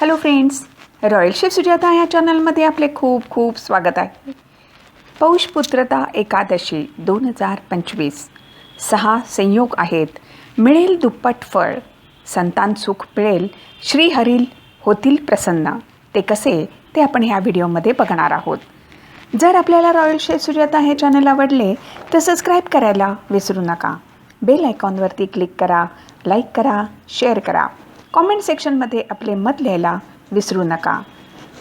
Hello friends royal chef Sujata या चॅनलमध्ये आपले खूप खूप स्वागत आहे. पौष पुत्रता एकादशी दोन हजार पंचवीस. सहा संयोग आहेत. मिळेल दुप्पट फळ. संतान सुख मिळेल. श्रीहरील होतील प्रसन्न. ते कसे? ते आपण ह्या व्हिडिओमध्ये बघणार आहोत. जर आपल्याला रॉयल शेफ सुजाता हे चॅनल आवडले तर सबस्क्राईब करायला विसरू नका. बेल आयकॉनवरती क्लिक करा लाईक करा शेअर करा. कॉमेंट सेक्शनमध्ये आपले मत लिहायला विसरू नका.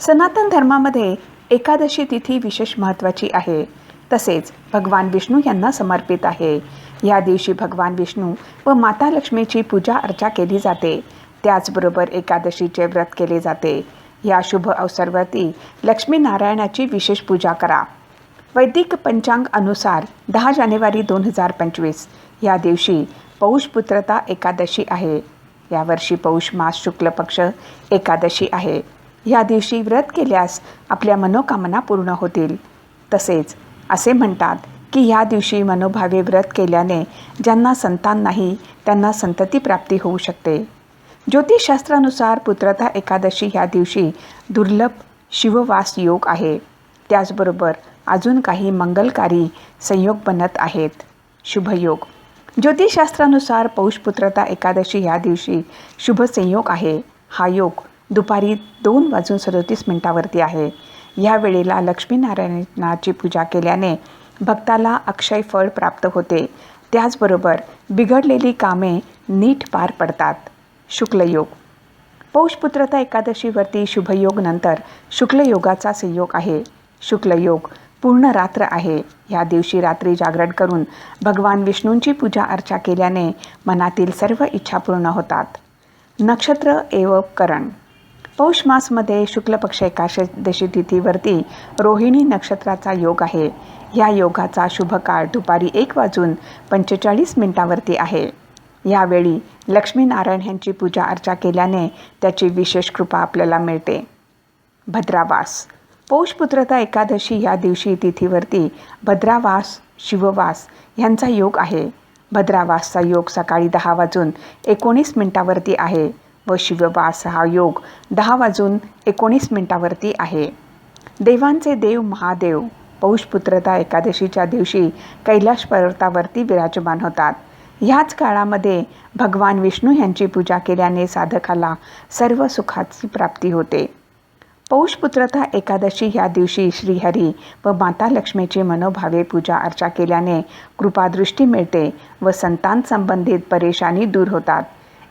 सनातन धर्मामध्ये एकादशी तिथी विशेष महत्त्वाची आहे. तसेच भगवान विष्णू यांना समर्पित आहे. या दिवशी भगवान विष्णू व माता लक्ष्मीची पूजा अर्चा केली जाते. त्याचबरोबर एकादशीचे व्रत केले जाते. या शुभ अवसरवरती लक्ष्मीनारायणाची विशेष पूजा करा. वैदिक पंचांग अनुसार दहा जानेवारी दोन हजार पंचवीस या दिवशी पौषपुत्रता एकादशी आहे. यावर्षी पौष मास शुक्ल पक्ष एकादशी आहे. या दिवशी व्रत केल्यास आपल्या मनोकामना पूर्ण होतील. तसेच असे म्हणतात की या दिवशी मनोभावे व्रत केल्याने ज्यांना संतान नाही त्यांना संतती प्राप्ती होऊ शकते. ज्योतिषशास्त्रानुसार पुत्रता एकादशी ह्या दिवशी दुर्लभ शिववास योग आहे. त्याचबरोबर अजून काही मंगलकारी संयोग बनत आहेत. शुभयोग. ज्योतिषशास्त्रानुसार पौषपुत्रता एकादशी ह्या दिवशी शुभ संयोग आहे. हा योग दुपारी दोन वाजून सदोतीस मिनिटावरती आहे. या वेळेला लक्ष्मीनारायणाची पूजा केल्याने भक्ताला अक्षय फळ प्राप्त होते. त्याचबरोबर बिघडलेली कामे नीट पार पडतात. शुक्लयोग पौषपुत्रता एकादशीवरती शुभयोग नंतर शुक्लयोगाचा संयोग आहे. शुक्लयोग पूर्ण रात्र आहे. या दिवशी रात्री जागरण करून भगवान विष्णूंची पूजा अर्चा केल्याने मनातील सर्व इच्छा पूर्ण होतात. नक्षत्र एव करण. पौष मासमध्ये शुक्ल पक्ष एकादशी तिथीवरती रोहिणी नक्षत्राचा योग आहे. या योगाचा शुभ काळ दुपारी एक वाजून पंचेचाळीस मिनिटावरती आहे. यावेळी लक्ष्मीनारायण यांची पूजा अर्चा केल्याने त्याची विशेष कृपा आपल्याला मिळते. भद्रावास. पौषपुत्रता एकादशी या दिवशी तिथीवरती भद्रावास शिववास ह्यांचा योग आहे. भद्रावासचा योग सकाळी दहा वाजून एकोणीस मिनिटावरती आहे व शिववास हा योग दहा वाजून एकोणीस मिनिटावरती आहे. देवांचे देव महादेव पौषपुत्रता एकादशीच्या दिवशी कैलाश पर्वतावरती विराजमान होतात. ह्याच काळामध्ये भगवान विष्णू यांची पूजा केल्याने साधकाला सर्व सुखाची प्राप्ती होते. पौषपुत्रता एकादशी ह्या दिवशी श्रीहरी व माता लक्ष्मीची मनोभावे पूजा अर्चा केल्याने कृपादृष्टी मिळते व संतान संबंधित परेशानी दूर होतात.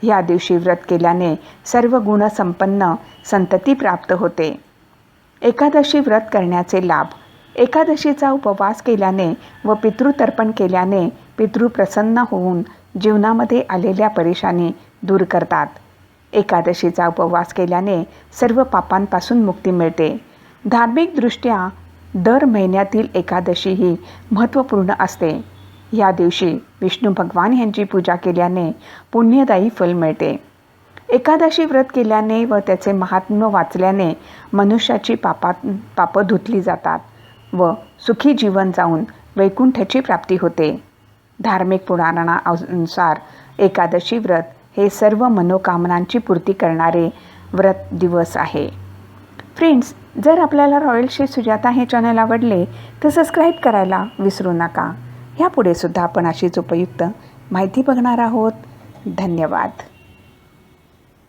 ह्या दिवशी व्रत केल्याने सर्व गुणसंपन्न संतती प्राप्त होते. एकादशी व्रत करण्याचे लाभ. एकादशीचा उपवास केल्याने व पितृतर्पण केल्याने पितृ प्रसन्न होऊन जीवनामध्ये आलेल्या परेशानी दूर करतात. एकादशीचा उपवास केल्याने सर्व पापांपासून मुक्ती मिळते. धार्मिकदृष्ट्या दर महिन्यातील एकादशी ही महत्त्वपूर्ण असते. या दिवशी विष्णू भगवान यांची पूजा केल्याने पुण्यदायी फल मिळते. एकादशी व्रत केल्याने व त्याचे महात्म्य वाचल्याने मनुष्याची पापात पापं धुतली जातात व सुखी जीवन जाऊन वैकुंठाची प्राप्ती होते. धार्मिक पुराणानुसार एकादशी व्रत हे सर्व मनोकामनांची पूर्ती करणारे व्रत दिवस आहे. फ्रेंड्स जर आपल्याला रॉयल श्री सुजाता हे चॅनल आवडले तर सबस्क्राईब करायला विसरू नका. ह्यापुढे सुद्धा आपण अशीच उपयुक्त माहिती बघणार आहोत. धन्यवाद.